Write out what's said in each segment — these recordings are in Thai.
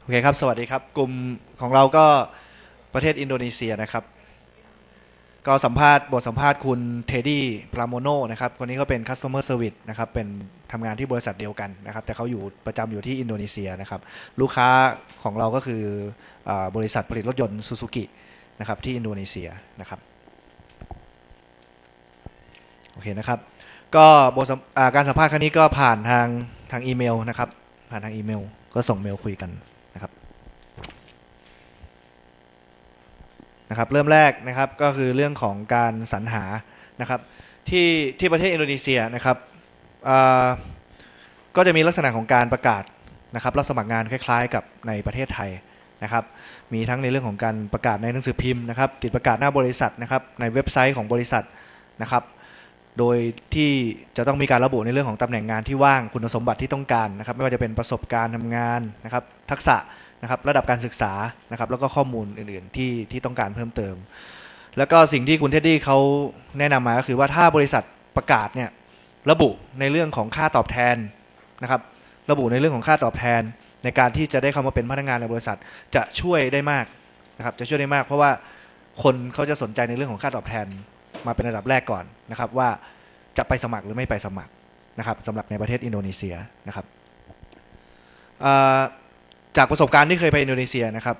โอเคครับ สวัสดีครับ กลุ่มของเราก็ประเทศอินโดนีเซียนะครับ ก็สัมภาษณ์บทสัมภาษณ์คุณเทดดี้ปราโมโนนะครับ คนนี้ก็เป็น customer service นะครับ เป็นทำงานที่บริษัทเดียวกันนะครับ แต่เขาอยู่ประจำอยู่ที่อินโดนีเซียนะครับ ลูกค้าของเราก็คืออบริษัทผลิตรถยนต์ซูซูกินะครับที่อินโดนีเซียนะครับโอเคนะครับ ก็บทสัมอ่าการสัมภาษณ์ครั้งนี้ก็ผ่านทางทางอีเมลนะครับ ผ่านทางอีเมล ก็ส่งเมลคุยกัน นะครับเริ่มแรกนะครับก็คือเรื่องของการสรรหานะครับที่ที่ประเทศอินโดนีเซียนะครับอ่าก็จะมีลักษณะของการประกาศนะครับรับสมัครงานคล้ายๆ กับในประเทศไทยนะครับมีทั้งในเรื่องของการประกาศในหนังสือพิมพ์นะครับติดประกาศหน้าบริษัทนะครับในเว็บไซต์ของบริษัทนะครับโดยที่จะต้องมีการระบุในเรื่องของตำแหน่งงานที่ว่างคุณสมบัติที่ต้องการนะครับไม่ว่าจะเป็นประสบการณ์ทำงานนะครับทักษะ นะครับระดับการศึกษานะครับแล้วก็ข้อมูลอื่นๆที่ที่ต้องการเพิ่มเติม แล้วก็สิ่งที่คุณเท็ดดี้เขาแนะนำมาก็คือว่าถ้าบริษัทประกาศเนี่ยระบุในเรื่องของค่าตอบแทนนะครับระบุในเรื่องของค่าตอบแทน ในการที่จะได้เข้ามาเป็นพนักงานในบริษัทจะช่วยได้มากนะครับจะช่วยได้มาก เพราะว่าคนเขาจะสนใจในเรื่องของค่าตอบแทนมาเป็นระดับแรกก่อนนะครับว่าจะไปสมัครหรือไม่ไปสมัครนะครับสำหรับในประเทศอินโดนีเซียนะครับอ่อ จากประสบการณ์ที่เคยไปอินโดนีเซียนะครับ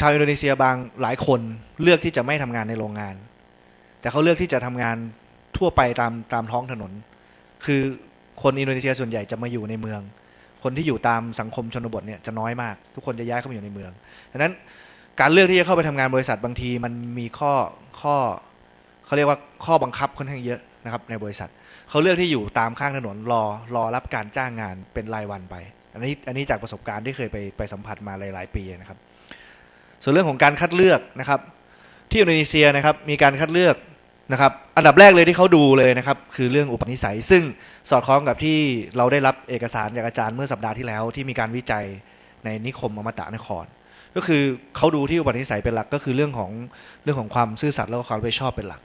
ชาวอินโดนีเซียบางหลายคนเลือกที่จะไม่ทำงานในโรงงาน แต่เขาเลือกที่จะทำงานทั่วไปตามตามท้องถนน คือคนอินโดนีเซียส่วนใหญ่จะมาอยู่ในเมือง คนที่อยู่ตามสังคมชนบทเนี่ยจะน้อยมาก ทุกคนจะย้ายเข้ามาอยู่ในเมืองดังนั้นการเลือกที่จะเข้าไปทำงานบริษัทบางทีมันมีข้อข้อเขาเรียกว่าข้อบังคับค่อนข้างเยอะนะครับในบริษัทเขาเลือกที่อยู่ตามข้างถนนรอรอรับการจ้างงานเป็นรายวันไป อันนี้อันนี้จากประสบการณ์ที่เคยไปไปสัมผัสมาหลาย ๆ ปีนะครับ ส่วนเรื่องของการคัดเลือกนะครับ ที่อินโดนีเซียนะครับมีการคัดเลือกนะครับอันดับแรกเลยที่เขาดูเลยนะครับคือเรื่องอุปนิสัย ซึ่งสอดคล้องกับที่เราได้รับเอกสารจากอาจารย์เมื่อสัปดาห์ที่แล้ว ที่มีการวิจัยในนิคมอมตะนคร ก็คือเขาดูที่อุปนิสัยเป็นหลักก็คือเรื่องของเรื่องของความซื่อสัตย์แล้วก็ความรับผิดชอบเป็นหลัก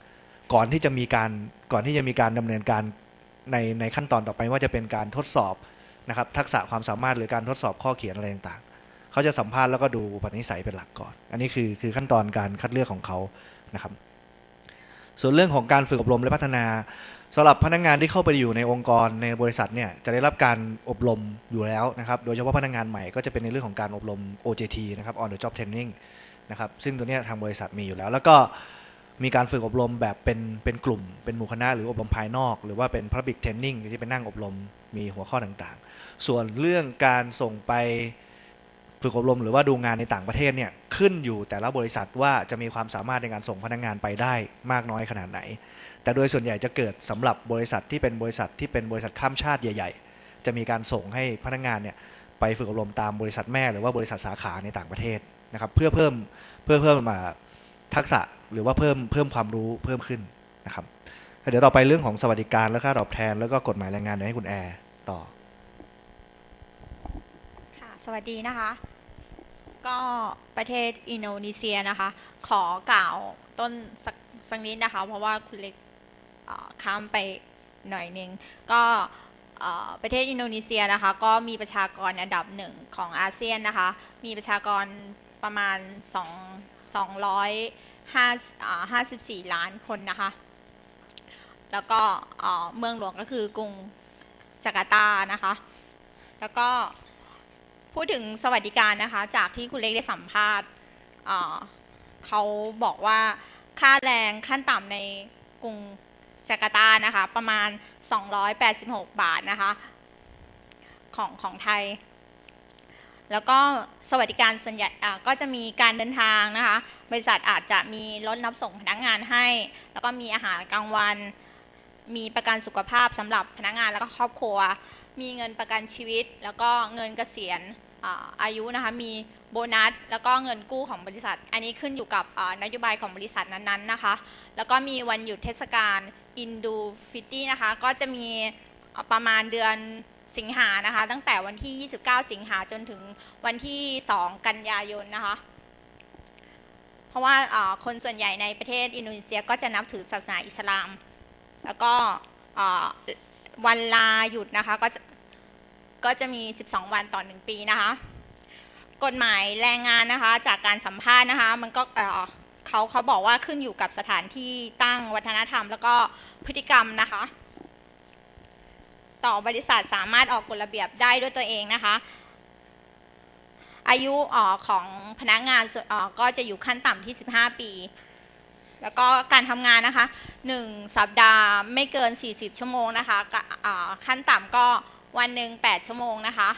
ก่อนที่จะมีการก่อนที่จะมีการดำเนินการในในขั้นตอนต่อไปว่าจะเป็นการทดสอบ นะครับทักษะความสามารถหรือการทดสอบข้อเขียนอะไรต่างๆเขาจะสัมภาษณ์แล้วก็ดูปนิสัยเป็นหลักก่อน อันนี้คือคือขั้นตอนการคัดเลือกของเขานะครับ ส่วนเรื่องของการฝึกอบรมและพัฒนาสำหรับพนักงานที่เข้าไปอยู่ในองค์กรในบริษัทเนี่ยจะได้รับการอบรมอยู่แล้วนะครับโดยเฉพาะพนักงานใหม่ก็จะเป็นในเรื่องของการอบรม OJT นะครับ on the job training นะครับซึ่งตัวนี้ทางบริษัทมีอยู่แล้ว แล้วก็ มีการฝึกอบรมแบบเป็นเป็นกลุ่ม เป็นหมู่คณะหรืออบรมภายนอก หรือว่าเป็น public training ที่ไปนั่งอบรมมีหัวข้อต่างๆ ส่วนเรื่องการส่งไปฝึกอบรมหรือว่าดูงานในต่างประเทศเนี่ยขึ้นอยู่แต่ละบริษัทว่าจะมีความสามารถในการส่งพนักงานไปได้มากน้อยขนาดไหน แต่โดยส่วนใหญ่จะเกิดสำหรับบริษัทที่เป็นบริษัทที่เป็นบริษัทข้ามชาติใหญ่ ๆ จะมีการส่งให้พนักงานเนี่ยไปฝึกอบรมตามบริษัทแม่หรือว่าบริษัทสาขาในต่างประเทศนะครับเพื่อเพิ่มเพื่อเพิ่มมาทักษะ หรือว่าเพิ่มเพิ่มความรู้เพิ่มขึ้นนะครับเดี๋ยวต่อไปเรื่องของสวัสดิการและค่าตอบแทน แล้วก็กฎหมายแรงงานเดี๋ยวให้คุณแอร์ต่อค่ะสวัสดีนะคะ ก็ประเทศอินโดนีเซียนะคะ ขอกล่าวต้นสักสักนิดนะคะ เพราะว่าคุณเล็กข้ามไปหน่อยนึงก็ประเทศอินโดนีเซียนะคะ ก็มีประชากรอันดับหนึ่งของอาเซียนนะคะ มีประชากรประมาณ 2 254 ล้านคนนะคะ แล้วก็เมืองหลวงก็คือกรุงจาการ์ตานะคะ แล้วก็พูดถึงสวัสดิการนะคะ จากที่คุณเล็กได้สัมภาษณ์เขาบอกว่าค่าแรงขั้นต่ำในกรุงจาการ์ตานะคะ ประมาณ 286 บาทนะคะ ของของไทย แล้วก็สวัสดิการส่วนใหญ่อะก็จะมีการเดินทางนะคะ บริษัทอาจจะมีรถรับส่งพนักงานให้ แล้วก็มีอาหารกลางวัน มีประกันสุขภาพสำหรับพนักงานแล้วก็ครอบครัว มีเงินประกันชีวิต แล้วก็เงินเกษียณอายุนะคะ มีโบนัส แล้วก็เงินกู้ของบริษัท อันนี้ขึ้นอยู่กับนโยบายของบริษัทนั้นๆนะคะ แล้วก็มีวันหยุดเทศกาลอินดูฟิตี้นะคะ ก็จะมี ประมาณเดือนสิงหานะคะ ตั้งแต่วันที่ 29 สิงหาจนถึงวันที่ 2 กันยายนนะคะ เพราะว่าคนส่วนใหญ่ในประเทศอินโดนีเซียก็จะนับถือศาสนาอิสลาม แล้วก็วันลาหยุดนะคะก็จะก็จะมี 12 วันต่อ 1 ปีนะคะ กฎหมายแรงงานนะคะจากการสัมภาษณ์นะคะมันก็เอ่อเขาเขาบอกว่าขึ้นอยู่กับสถานที่ตั้งวัฒนธรรม แล้วก็พฤติกรรมนะคะ ต่อบริษัทสามารถออกกฎระเบียบได้ด้วยตัวเองนะคะ อายุอ่อของพนักงานอ่อก็จะอยู่ขั้นต่ำที่ 15 ปี แล้วก็การทำงานนะคะ 1 สัปดาห์ไม่เกิน 40 ชั่วโมงนะคะะขั้นต่ำก็วันหนึ่ง8ชั่วโมงนะคะ